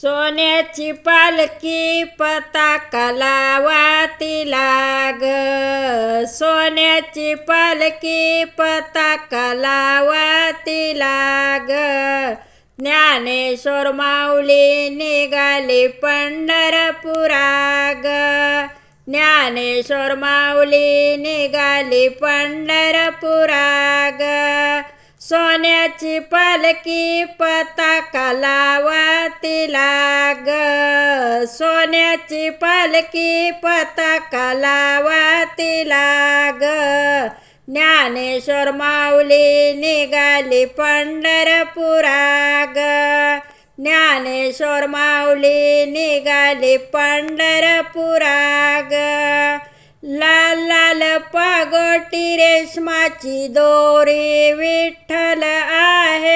सोन्याची पालखी पताका लावा तिला ग सोन्याची पालखी पताका लावा तिला ग ज्ञानेश्वर माऊली निघाली पंढरपुरा ग ज्ञानेश्वर माऊली निघाली पंढरपुरा ग सोन्याची पालखी पताका लावा तिला ग सोन्याची पालखी पताका लावा तिला ग ज्ञानेश्वर माऊली निघाली पंढरपुरा ग ज्ञानेश्वर माऊली निघाली पंढरपुरा ग लाल लाल पागोटी रेशमाची दोरी विठ्ठल आहे.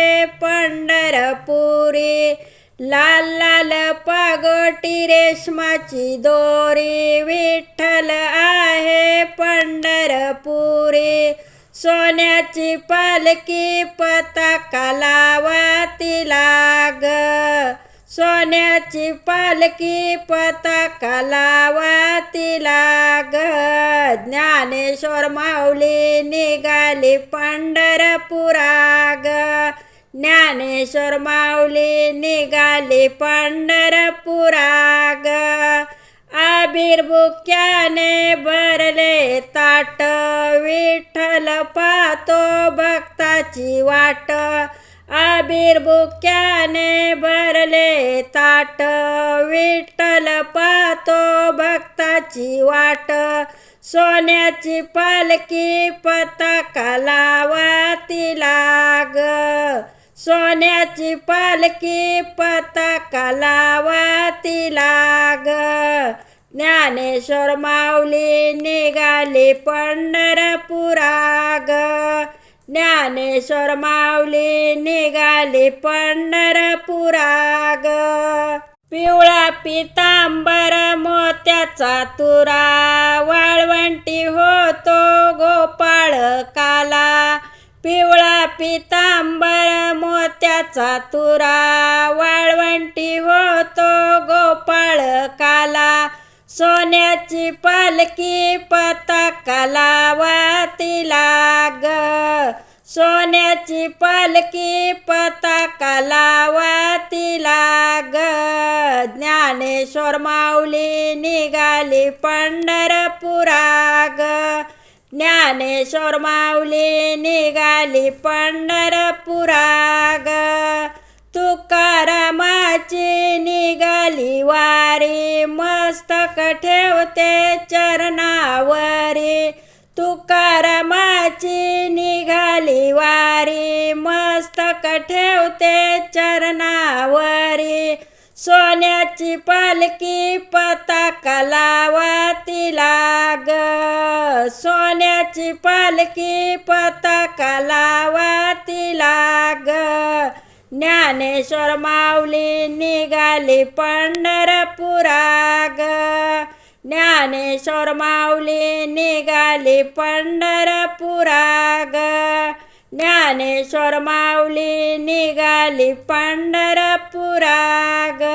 लाल लाल पागोटी रेशमाची दोरी विठ्ठल आहे पंढरपुरी. सोन्याची पालखी पताका लावा तिला ग सोन्याची पालखी पताका लावा तिला ग ज्ञानेश्वर माऊली निघाली पंढरपुरा ग ज्ञानेश्वर माऊली निघाली पंढरपुराग. ग भरले ताट विठ्ठल पाहतो भक्ताची वाट. आबिर्भुक्याने भरले ताट विठ्ठल पाहतो भक्ताची वाट. सोन्याची पालखी पताका लावा तिला ग सोन्याची पालखी पताका लावा तिला ग ज्ञानेश्वर माऊली निघाली पंढरपुरा ग ज्ञानेश्वर माऊली निघाली पंढरपुरा ग पिवळा पितांबर मोत्याचा तुरा. वाळवंटी होतो गोपाळ काला पिवळा पितांबर मोत्याचा तुरा वाळवंटी होतो गोपाळ काला. सोन्याची पालखी पताका लावा तिला ग सोन्याची पालखी पताका लावा तिला ग ज्ञानेश्वर माऊली निघाली पंढरपुरा. ज्ञानेश्वर माऊली निघाली पंढरपुराग. ग तुकारामाची निघाली वारी मस्तक ठेवते चरणावरी. तुकारामाची निघाली वारी मस्तक ठेवते चरणावरी. सोन्याची पालखी पताका लावा तिला ग सोन्याची पालखी पताका लावा तिला ग ज्ञानेश्वर माऊली निघाली पंढरपुरा ग ज्ञानेश्वर माऊली निघाली पंढरपुरा ग ज्ञानेश्वर माऊली निघाली पंढरपुरा ग